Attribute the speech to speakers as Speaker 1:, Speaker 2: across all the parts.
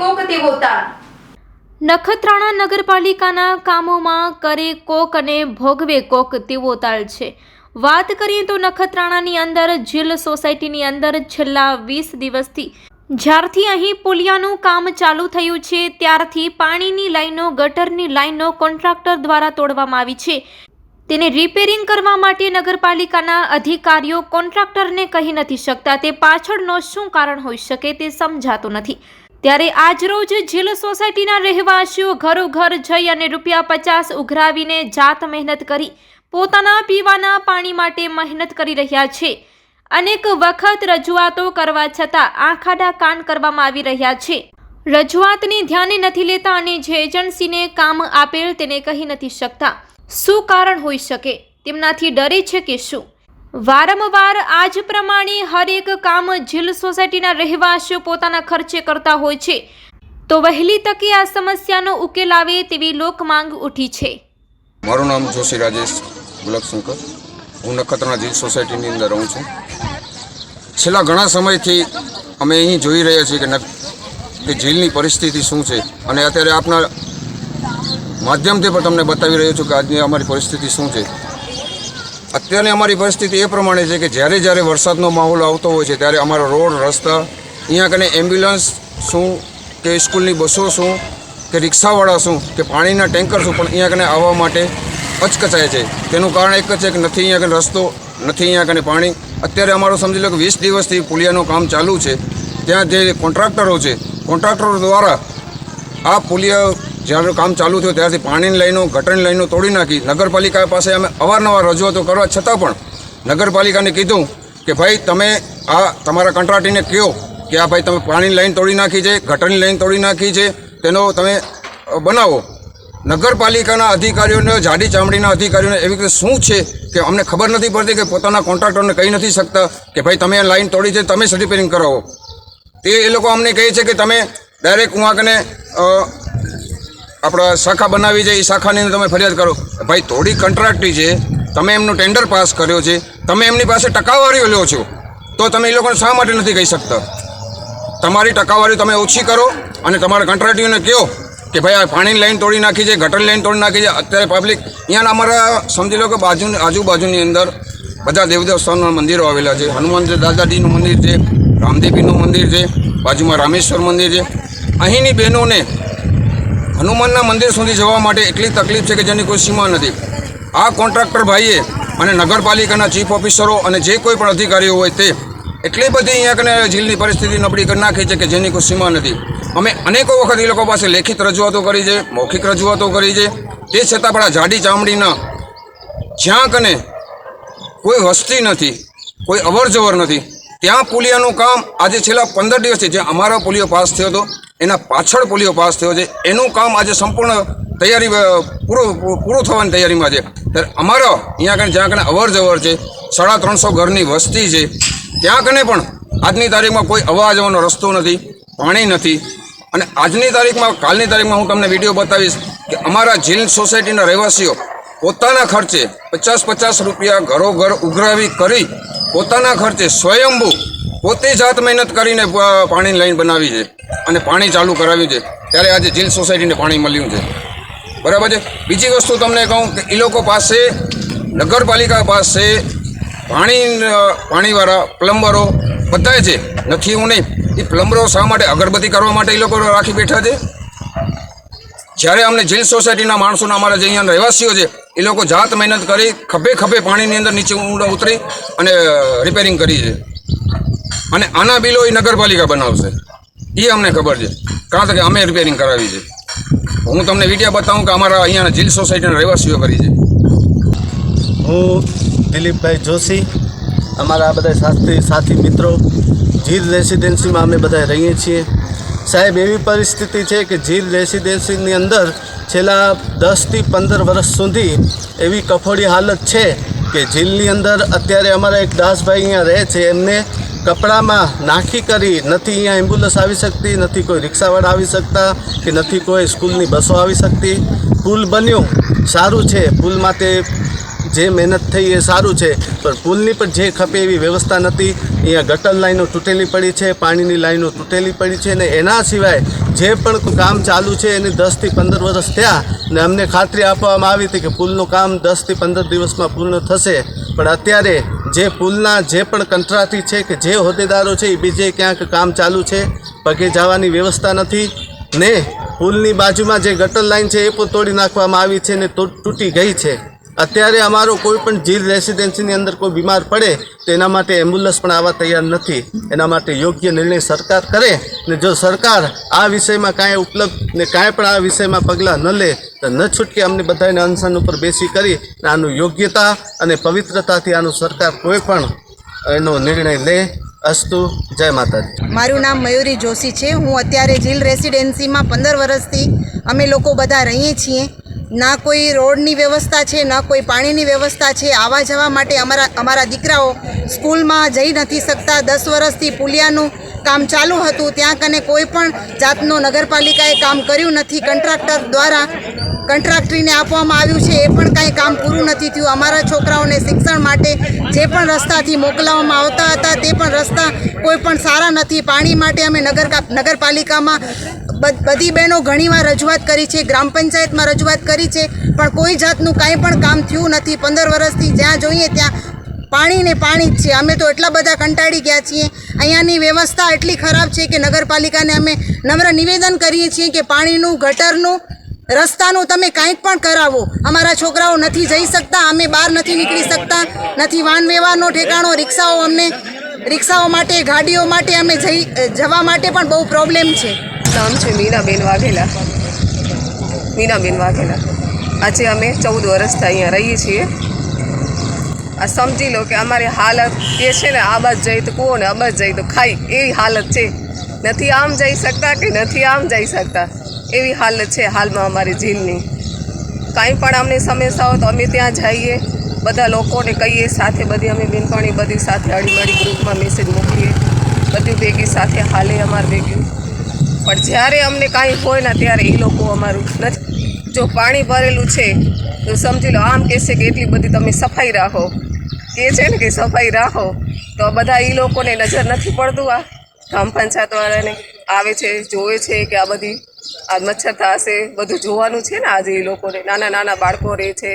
Speaker 1: કોક તેવો તાર નખત્રાણા નગરપાલિકાના કામોમાં કરે કોક અને ભોગવે કોક તેવો તાલ છે. વાત કરીએ તો નખત્રાણાની અંદર, જીલ સોસાયટીની અંદર છેલ્લા વીસ દિવસથી જ્યારથી અહીં પુલિયાનું કામ ચાલુ થયું છે, ત્યારથી પાણીની લાઈનો, ગટરની લાઈનો કોન્ટ્રાક્ટર દ્વારા તોડવામાં આવી છે. તેને રિપેરિંગ કરવા માટે નગરપાલિકાના અધિકારીઓ કોન્ટ્રાક્ટરને કહી નથી શકતા. તે પાછળનો શું કારણ હોઈ શકે તે સમજાતું નથી. ત્યારે આજરોજ જીલ સોસાયટીના રહેવાસીઓ ઘરો ઘર જઈ અને રૂપિયા પચાસ ઉઘરાવીને જાત મહેનત કરી પોતાના પીવાના પાણી માટે મહેનત કરી રહ્યા છે. અનેક વખત રજૂઆતો કરવા છતાં આંખાડા કાન કરવામાં આવી રહ્યા છે. રજૂઆતને ધ્યાને નથી લેતા અને જે એજન્સીને કામ આપેલ તેને કહી નથી શકતા. શું કારણ હોઈ શકે? તેમનાથી ડરે છે કે શું? વારંવાર આજ પ્રમાણે હરેક કામ જીલ સોસાયટીના રહેવાસીઓ પોતાના ખર્ચે કરતા હોય છે. તો વહેલી તકે આ સમસ્યાનો ઉકેલ આવે તેવી લોક માંગ ઉઠી છે.
Speaker 2: મારું નામ જોશી રાજેશ ગુલાબશંકર હું નખત્રાણા જીલ સોસાયટીની અંદર રહું છું. છેલ્લા ઘણા સમયથી અમે અહીં જોઈ રહ્યા છીએ કે કે જીલની પરિસ્થિતિ શું છે. અને અત્યારે આપના માધ્યમથી પણ તમને બતાવી રહ્યો છું કે આજની અમારી પરિસ્થિતિ શું છે. અત્યારની અમારી પરિસ્થિતિ એ પ્રમાણે છે કે જ્યારે જ્યારે વરસાદનો માહોલ આવતો હોય છે, ત્યારે અમારા રોડ, રસ્તા, અહીંયા કને એમ્બ્યુલન્સ શું, કે સ્કૂલની બસો શું, કે રિક્ષાવાળા શું, કે પાણીના ટેન્કર શું, પણ અહીંયા કને આવવા માટે અચકચાય છે. તેનું કારણ એક જ છે કે નથી અહીંયા કને રસ્તો, નથી અહીંયા કને પાણી. અત્યારે અમારું સમજી લો કે વીસ દિવસથી પુલિયાનું કામ ચાલુ છે. ત્યાં જે કોન્ટ્રાક્ટરો છે કોન્ટ્રાક્ટરો દ્વારા આ પુલિયા જ્યારે કામ ચાલુ થયું ત્યારથી પાણીની લાઈનો, ગટરની લાઈનો તોડી નાખી. નગરપાલિકા પાસે અમે અવારનવાર રજૂઆતો કરવા છતાં પણ નગરપાલિકાને કીધું કે ભાઈ તમે આ તમારા કંટ્રાટીને કહો કે આ ભાઈ તમે પાણીની લાઈન તોડી નાખી છે, ગટરની લાઈન તોડી નાખી છે, તેનો તમે બનાવો. નગરપાલિકાના અધિકારીઓને, જાડી ચામડીના અધિકારીઓને એવી રીતે શું છે કે અમને ખબર નથી પડતી કે પોતાના કોન્ટ્રાક્ટરને કહી નથી શકતા કે ભાઈ તમે લાઈન તોડી છે, તમે રિપેરિંગ કરાવો. તે એ લોકો અમને કહે છે કે તમે ડાયરેક્ટ હું આગને આપણા શાખા બનાવી છે, એ શાખાની તમે ફરિયાદ કરો. ભાઈ, થોડી કંટ્રાક્ટી છે. તમે એમનું ટેન્ડર પાસ કર્યો છે. તમે એમની પાસે ટકાવારીઓ લો છો. તો તમે એ લોકોને શા માટે નથી કહી શકતા? તમારી ટકાવારી તમે ઓછી કરો અને તમારા કંટ્રાક્ટીઓને કહો કે ભાઈ, આ પાણીની લાઈન તોડી નાખી છે ગટરની લાઈન તોડી નાખી છે. અત્યારે પબ્લિક અહીંયાના અમારા, સમજી લો કે બાજુ આજુબાજુની અંદર બધા દેવદેવસ્થાનના મંદિરો આવેલા છે. હનુમાન દાદાજીનું મંદિર છે, રામદેવીનું મંદિર છે, બાજુમાં રામેશ્વર મંદિર છે. અહીંની બહેનોને હનુમાનના મંદિર સુધી જવા માટે એટલી તકલીફ છે કે જેની કોઈ સીમા નથી. આ કોન્ટ્રાક્ટર ભાઈએ અને નગરપાલિકાના ચીફ ઓફિસરો અને જે કોઈ પણ અધિકારીઓ હોય તે એટલી બધી અહીંયા કને જીલની પરિસ્થિતિ નબળી કરી નાખી છે કે જેની કોઈ સીમા નથી. અમે અનેકો વખત એ લોકો પાસે લેખિત રજૂઆતો કરી છે, મૌખિક રજૂઆતો કરી છે. તે છતાં પણ આ જાડી ચામડીના જ્યાં કને કોઈ વસ્તી નથી, કોઈ અવર જવર નથી. ત્યાં પુલિયાનું કામ આજે છેલ્લા પંદર દિવસથી, જે અમારો પુલિયો પાસ થયો હતો એના પાછળ પોલિયો પાસ થયો છે. એનું કામ આજે સંપૂર્ણ તૈયારી પૂરું પૂરું થવાની તૈયારીમાં છે. ત્યારે અમારો અહીંયા કને જ્યાં કને અવર જવર છે, સાડા ત્રણસો ઘરની વસ્તી છે, ત્યાં કને પણ આજની તારીખમાં કોઈ અવા જવાનો રસ્તો નથી, પાણી નથી. અને આજની તારીખમાં, કાલની તારીખમાં હું તમને વીડિયો બતાવીશ કે અમારા જીલ સોસાયટીના રહેવાસીઓ પોતાના ખર્ચે પચાસ પચાસ રૂપિયા ઘરો ઘર ઉઘરાવી કરી પોતાના ખર્ચે સ્વયંભૂ પોતે જાત મહેનત કરીને પાણીની લાઈન બનાવી છે અને પાણી ચાલુ કરાવ્યું છે. ત્યારે આજે જીલ સોસાયટીને પાણી મળ્યું છે. બરાબર છે? બીજી વસ્તુ તમને કહું કે એ લોકો પાસે, નગરપાલિકા પાસે પાણી પાણીવાળા પ્લમ્બરો બધા છે. નથી હું નહીં. એ પ્લમ્બરો શા માટે અગરબત્તી કરવા માટે એ લોકો રાખી બેઠા છે? જ્યારે અમને જીલ સોસાયટીના માણસોના અમારા જે અહીંયા રહેવાસીઓ છે એ લોકો જાત મહેનત કરી ખભે ખભે પાણીની અંદર નીચે ઊંડા ઉતરી અને રિપેરિંગ કરી છે. અને આના બિલો એ નગરપાલિકા બનાવશે. એ અમને ખબર છે. કારણ કે અમે રિપેરિંગ કરાવી છે. હું તમને વીડિયો બતાવું કે અમારા અહીંયાના જીલ સોસાયટીના રહેવાસીઓ કરી છે.
Speaker 3: હું દિલીપભાઈ જોશી. અમારા બધા સાથી સાથી મિત્રો જીલ રેસિડેન્સીમાં અમે બધા રહીએ છીએ. સાહેબ, એવી પરિસ્થિતિ છે કે જીલ રેસિડેન્સીની અંદર છેલ્લા દસથી પંદર વર્ષ સુધી એવી કફોડી હાલત છે કે જીલની અંદર અત્યારે અમારા એક દાસભાઈ અહીંયા રહે છે. એમને કપડામાં નાખી કરી નથી અહીંયા એમ્બ્યુલન્સ આવી શકતી, નથી કોઈ રિક્ષાવાળા આવી શકતા કે નથી કોઈ સ્કૂલની બસો આવી શકતી. પુલ બન્યો, સારું છે, પુલ માટે જે મહેનત થઈ એ સારું છે, પણ પુલની પણ જે ખપે એવી વ્યવસ્થા નથી. અહીંયા ગટર લાઈનો તૂટેલી પડી છે, પાણીની લાઈનો તૂટેલી પડી છે ને એના સિવાય જે પણ કામ ચાલુ છે એની દસથી પંદર વર્ષ થયા ને અમને ખાતરી આપવામાં આવી હતી કે પુલનું કામ દસથી પંદર દિવસમાં પૂર્ણ થશે. પણ અત્યારે જે પુલના જે પણ કંટ્રાટી છે કે જે હોદ્દેદારો છે, એ બીજે ક્યાંક કામ ચાલુ છે, પગે જવાની વ્યવસ્થા નથી ને પુલની બાજુમાં જે ગટર લાઈન છે, એ પણ તોડી નાખવામાં આવી છે ને તૂટી ગઈ છે. અત્યારે અમારો કોઈ પણ જીલ રેસિડેન્સીની અંદર કોઈ બીમાર પડે, તો એના માટે એમ્બ્યુલન્સ પણ આવવા તૈયાર નથી. એના માટે યોગ્ય નિર્ણય સરકાર કરે ને જો સરકાર આ વિષયમાં કાંઈ ઉપલબ્ધ ને કાંઈ પણ આ વિષયમાં પગલાં ન લે તો ન છૂટકે અમને બધાને અનશન ઉપર બેસી કરી આનું યોગ્યતા અને પવિત્રતાથી આનું સરકાર કોઈ પણ એનો નિર્ણય લે. અસ્તુ, જય માતાજી.
Speaker 4: મારું નામ મયુરી જોશી છે. હું અત્યારે જીલ રેસિડેન્સીમાં પંદર વર્ષથી અમે લોકો બધા રહીએ છીએ. ના કોઈ રોડની વ્યવસ્થા છે, ના કોઈ પાણીની વ્યવસ્થા છે. આવવા જવા માટે અમારા અમારા દીકરાઓ સ્કૂલમાં જઈ નથી શકતા. દસ વર્ષથી પુલિયાનું કામ ચાલુ હતું. ત્યાં કને કોઈ પણ જાતનો નગરપાલિકાએ કામ કર્યું નથી. કોન્ટ્રાક્ટર દ્વારા કોન્ટ્રાક્ટરીને આપવામાં આવ્યું છે, એ પણ કાંઈ કામ પૂરું નથી થયું. અમારા છોકરાઓને શિક્ષણ માટે જે પણ રસ્તાથી મોકલાવવામાં આવતા હતા, તે પણ રસ્તા કોઈ પણ સારા નથી. પાણી માટે અમે નગર નગરપાલિકામાં બધી બહેનો ઘણીવાર રજૂઆત કરી છે, ગ્રામ પંચાયતમાં રજૂઆત કરી છે, પણ કોઈ જાતનું કાંઈ પણ કામ થયું નથી. પંદર વર્ષથી જ્યાં જોઈએ ત્યાં પાણી ને પાણી જ છે. અમે તો એટલા બધા કંટાળી ગયા છીએ. અહીંયાની વ્યવસ્થા એટલી ખરાબ છે કે નગરપાલિકાને અમે નમ્ર નિવેદન કરીએ છીએ કે પાણીનું, ગટરનું રસ્તાનું તમે કાંઈક પણ કરાવો. અમારા છોકરાઓ નથી જઈ શકતા, અમે બહાર નથી નીકળી શકતા, નથી વાહન વ્યવહારનો ઠેકાણો, રિક્ષાઓ અમને, રિક્ષાઓ માટે, ગાડીઓ માટે અમે જઈ જવા માટે પણ બહુ પ્રોબ્લેમ છે.
Speaker 5: નામ છે મીનાબેન વાઘેલા. મીનાબેન વાઘેલા. આજે અમે ચૌદ વર્ષથી અહીંયા રહીએ છીએ. આ સમજી લો કે અમારી હાલત એ છે ને આ બાજુ જઈ તો કૂવો ને આ જઈ તો ખાઈ એવી હાલત છે. નથી આમ જઈ શકતા કે નથી આમ જઈ શકતા? એવી હાલત છે હાલમાં અમારી જીલની કાંઈ પણ અમને સમસ્યા હોય તો અમે ત્યાં જઈએ, બધા લોકોને કહીએ, સાથે બધી અમે બેનપણી બધી સાથે અડીમળી ગ્રુપમાં મેસેજ મોકલીએ. બધું ભેગી સાથે હાલે અમારે ભેગી. પણ જ્યારે અમને કાંઈ હોય ને ત્યારે એ લોકો અમારું નથી. જો પાણી ભરેલું છે, તો સમજી લો, આમ કહેશે કે એટલી બધી તમે સફાઈ રાખો. એ છે ને કે સફાઈ રાખો, તો બધા એ લોકોને નજર નથી પડતું આ ગ્રામ પંચાયતવાળાને. આવે છે, જોવે છે કે આ બધી આ મચ્છર થશે. બધું જોવાનું છે ને આજે એ લોકોને. નાના નાના બાળકો રહે છે.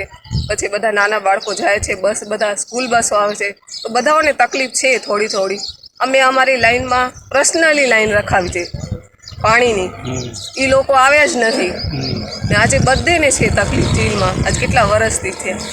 Speaker 5: પછી બધા નાના બાળકો જાય છે. બસ બધા સ્કૂલ બસો આવે છે. તો બધાઓને તકલીફ છે થોડી થોડી. અમે અમારી લાઈનમાં પર્સનલી લાઈન રખાવી છે પાણીની એ લોકો આવ્યા જ નથી. ને આજે બધેને છે તકલીફ ચીનમાં આજ કેટલા વર્ષથી છે